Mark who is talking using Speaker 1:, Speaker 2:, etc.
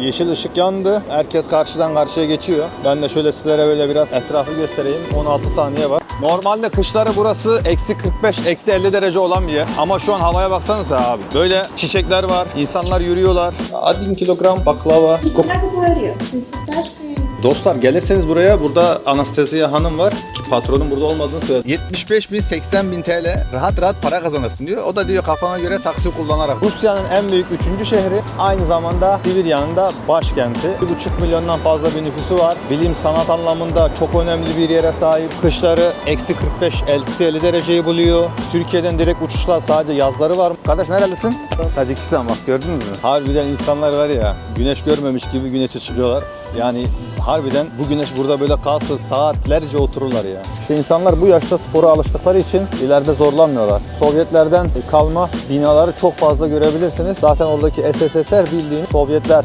Speaker 1: Yeşil ışık yandı. Herkes karşıdan karşıya geçiyor. Ben de şöyle sizlere böyle biraz etrafı göstereyim. 16 saniye var. Normalde kışları burası eksi 45, eksi 50 derece olan bir yer. Ama şu an havaya baksanıza abi. Böyle çiçekler var, insanlar yürüyorlar. 1 kilogram baklava.
Speaker 2: Как говорил, с фисташкой
Speaker 1: Dostlar gelirseniz buraya burada Anastasia Hanım var ki patronun burada olmadığını söyledi. 75 bin 80 bin TL rahat rahat para kazanırsın diyor. O da diyor kafana göre taksi kullanarak. Rusya'nın en büyük üçüncü şehri aynı zamanda Sibirya'nın da başkenti. 1,5 milyondan fazla bir nüfusu var. Bilim sanat anlamında çok önemli bir yere sahip. Kışları eksi 45 eksi 50 dereceyi buluyor. Türkiye'den direkt uçuşlar sadece yazları var. Kardeş nerelisin? Tacikistan bak gördünüz mü? Harbiden insanlar var ya güneş görmemiş gibi güneşe çıkıyorlar. Yani harbiden bu güneş burada böyle kalsa saatlerce otururlar ya. İşte insanlar bu yaşta spora alıştıkları için ileride zorlanmıyorlar. Sovyetlerden kalma binaları çok fazla görebilirsiniz. Zaten oradaki SSSR bildiğiniz Sovyetler